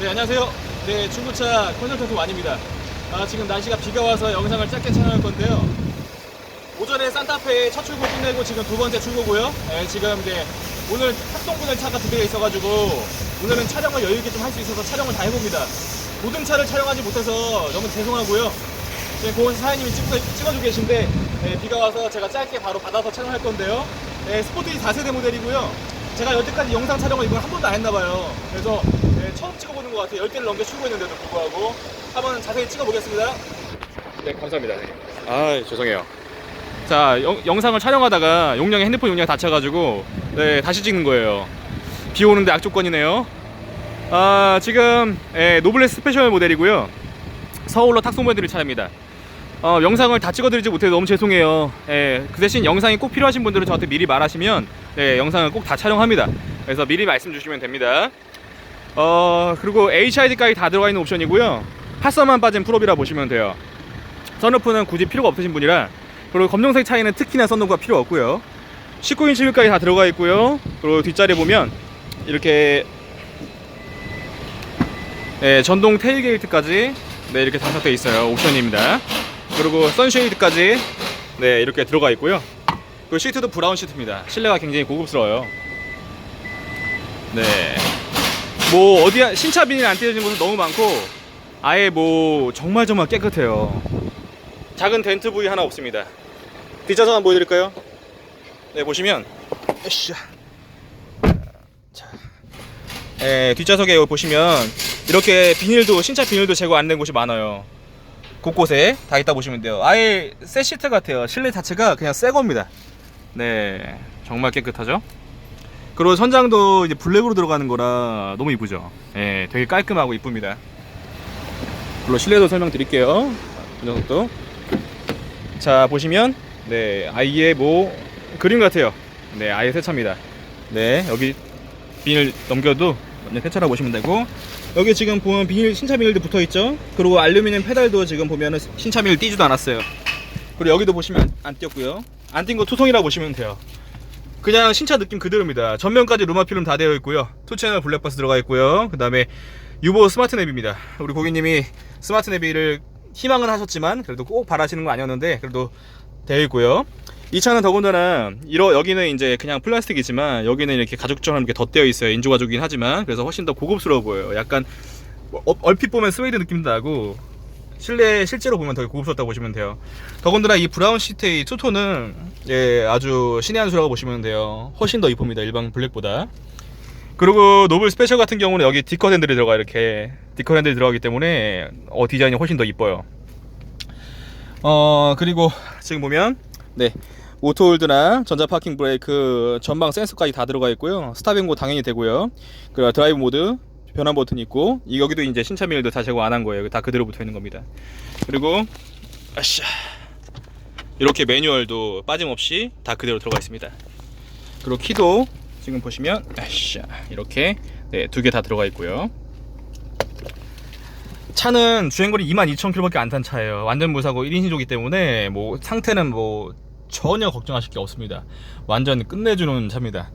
네, 안녕하세요. 네, 중고차 컨설턴트 완입니다. 아, 지금 날씨가 비가 와서 영상을 짧게 촬영할 건데요. 오전에 산타페 첫 출고 끝내고 지금 두 번째 출고고요. 네, 지금 이제 오늘 탑동분할 차가 두 개가 있어가지고 오늘은 촬영을 여유 있게 좀 할 수 있어서 촬영을 다 해봅니다. 모든 차를 촬영하지 못해서 너무 죄송하고요. 지금 고은 사장님이 찍어, 찍어주고 계신데 네, 비가 와서 제가 짧게 바로 받아서 촬영할 건데요. 네, 스포티 4세대 모델이고요. 제가 여태까지 영상 촬영을 이건 한 번도 안 했나봐요. 그래서 네, 처음 찍어보는 것 같아요. 10개를 넘게 출고했는데도 불구하고 한번 자세히 찍어보겠습니다. 네, 감사합니다. 아, 죄송해요. 자, 영, 영상을 촬영하다가 용량이 핸드폰 용량이 다쳐가지고 네, 다시 찍는 거예요. 비 오는데 악조건이네요. 아, 지금 예, 노블레스 스페셜 모델이고요. 서울로 탁송 보내드릴 차량입니다. 어, 영상을 다 찍어드리지 못해서 너무 죄송해요. 예, 그 대신 영상이 꼭 필요하신 분들은 저한테 미리 말하시면 예, 영상을 꼭 다 촬영합니다. 그래서 미리 말씀 주시면 됩니다. 어, 그리고 HID까지 다 들어가 있는 옵션이고요. 파서만 빠진 프로비라 보시면 돼요. 선루프는 굳이 필요가 없으신 분이라 그리고 검정색 차이는 특히나 선루프가 필요 없고요. 19인치 휠까지 다 들어가 있고요. 그리고 뒷자리 보면 이렇게 네, 전동 테일게이트까지 네, 이렇게 장착되어 있어요. 옵션입니다. 그리고 선쉐이드까지 네, 이렇게 들어가 있고요. 그 시트도 브라운 시트입니다. 실내가 굉장히 고급스러워요. 네. 뭐 어디 신차 비닐 안 떼어진 곳은 너무 많고 아예 뭐 정말 정말 깨끗해요. 작은 덴트 부위 하나 없습니다. 뒷좌석 한번 보여드릴까요? 네 보시면. 자, 예, 뒷좌석에 보시면 이렇게 비닐도 신차 비닐도 제거 안 된 곳이 많아요. 곳곳에 다 있다 보시면 돼요. 아예 새 시트 같아요. 실내 자체가 그냥 새 겁니다. 네, 정말 깨끗하죠. 그리고 선장도 이제 블랙으로 들어가는 거라 너무 이쁘죠. 예, 되게 깔끔하고 이쁩니다. 물론 실내도 설명드릴게요. 이 녀석도. 자 보시면 네 아예 뭐 그림 같아요. 네 아예 새 차입니다. 네 여기 비닐 넘겨도 새 차라 보시면 되고 여기 지금 보면 비닐 신차 비닐도 붙어 있죠. 그리고 알루미늄 페달도 지금 보면은 신차 비닐 띄지도 않았어요. 그리고 여기도 보시면 안, 안 띄었고요. 안 띈 거 투성이라 보시면 돼요. 그냥 신차 느낌 그대로입니다. 전면까지 루마 필름 다 되어 있고요. 투 채널 블랙박스 들어가 있고요. 그 다음에 유보 스마트 내비입니다. 우리 고객님이 스마트 내비를 희망은 하셨지만 그래도 꼭 바라시는 건 아니었는데 그래도 되어 있고요. 이 차는 더군다나 이러 여기는 이제 그냥 플라스틱이지만 여기는 이렇게 가죽처럼 이렇게 덧대어 있어요. 인조 가죽이긴 하지만 그래서 훨씬 더 고급스러워 보여요. 약간 뭐 어- 얼핏 보면 스웨이드 느낌도 나고 실내 실제로 보면 더 고급스럽다고 보시면 돼요. 더군다나 이 브라운 시트의 투톤은 예 아주 신의 한 수라고 보시면 돼요. 훨씬 더 이쁩니다. 일반 블랙보다. 그리고 노블 스페셜 같은 경우는 여기 디컷 핸들이 들어가 이렇게 디컷 핸들이 들어가기 때문에 어 디자인이 훨씬 더 이뻐요. 어 그리고 지금 보면 네 오토홀드나 전자 파킹 브레이크 전방 센서까지 다 들어가 있고요. 스탑앤고 당연히 되고요. 그리고 드라이브 모드 변환 버튼 있고 이 여기도 이제 신차 비닐도 다 제거 안 한 거예요. 다 그대로 붙어 있는 겁니다. 그리고 아샤 이렇게 매뉴얼도 빠짐없이 다 그대로 들어가 있습니다. 그리고 키도 지금 보시면 아샤 이렇게 네, 두 개 다 들어가 있고요. 차는 주행거리 22,000km밖에 안 탄 차예요. 완전 무사고 1인신조기 때문에 뭐 상태는 뭐 전혀 걱정하실 게 없습니다. 완전 끝내주는 차입니다.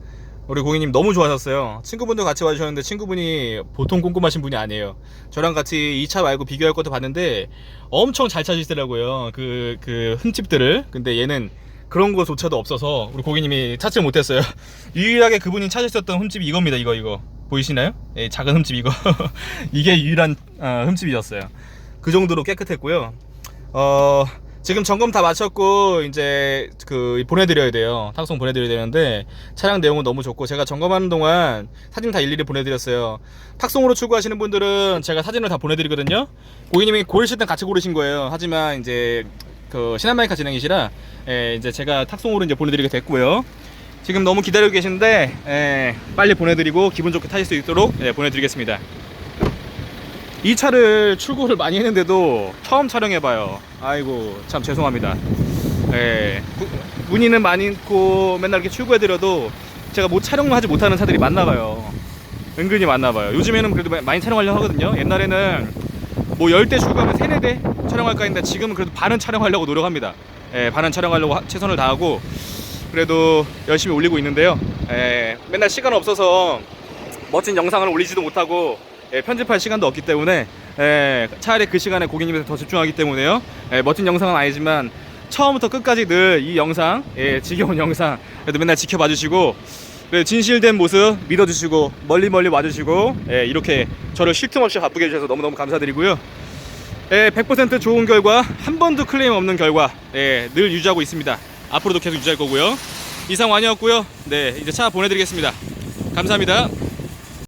우리 고객님 너무 좋아하셨어요. 친구분도 같이 와주셨는데 친구분이 보통 꼼꼼하신 분이 아니에요. 저랑 같이 이 차 말고 비교할 것도 봤는데 엄청 잘 찾으시더라고요. 그, 그 흠집들을. 근데 얘는 그런 거조차도 없어서 우리 고객님이 찾지 못했어요. 유일하게 그분이 찾으셨던 흠집이 이겁니다. 이거, 이거. 보이시나요? 예, 작은 흠집 이거. 이게 유일한 어, 흠집이었어요. 그 정도로 깨끗했고요. 어, 지금 점검 다 마쳤고 이제 그 보내드려야 돼요. 탁송 보내드려야 되는데 차량 내용은 너무 좋고 제가 점검하는 동안 사진 다 일일이 보내드렸어요. 탁송으로 출고하시는 분들은 제가 사진을 다 보내드리거든요. 고객님이 고르실 땐 같이 고르신 거예요. 하지만 이제 그 시나마이카 진행이시라 예, 이제 제가 탁송으로 이제 보내드리게 됐고요. 지금 너무 기다리고 계신데 예, 빨리 보내드리고 기분 좋게 타실 수 있도록 예, 보내드리겠습니다. 이 차를 출고를 많이 했는데도 처음 촬영해봐요. 아이고 참 죄송합니다. 예, 구- 문의는 많이 있고 맨날 이렇게 출고해드려도 제가 뭐 촬영을 하지 못하는 차들이 많나봐요. 은근히 많나봐요. 요즘에는 그래도 마- 많이 촬영하려고 하거든요. 옛날에는 뭐 10대 출고하면 3, 4대 촬영할까 했는데 지금은 그래도 반은 촬영하려고 노력합니다. 예, 반은 촬영하려고 하- 최선을 다하고 그래도 열심히 올리고 있는데요. 예, 맨날 시간 없어서 멋진 영상을 올리지도 못하고 예, 편집할 시간도 없기 때문에 예, 차라리 그 시간에 고객님한테 더 집중하기 때문에요. 예, 멋진 영상은 아니지만 처음부터 끝까지 늘 이 영상, 예, 지겨운 영상 그래도 맨날 지켜봐 주시고 진실된 모습 믿어주시고 멀리 멀리 와주시고 예, 이렇게 저를 쉴 틈 없이 바쁘게 해주셔서 너무너무 감사드리고요. 예, 100% 좋은 결과, 한 번도 클레임 없는 결과, 예, 늘 유지하고 있습니다. 앞으로도 계속 유지할 거고요. 이상 완이었고요. 네, 이제 차 보내드리겠습니다. 감사합니다.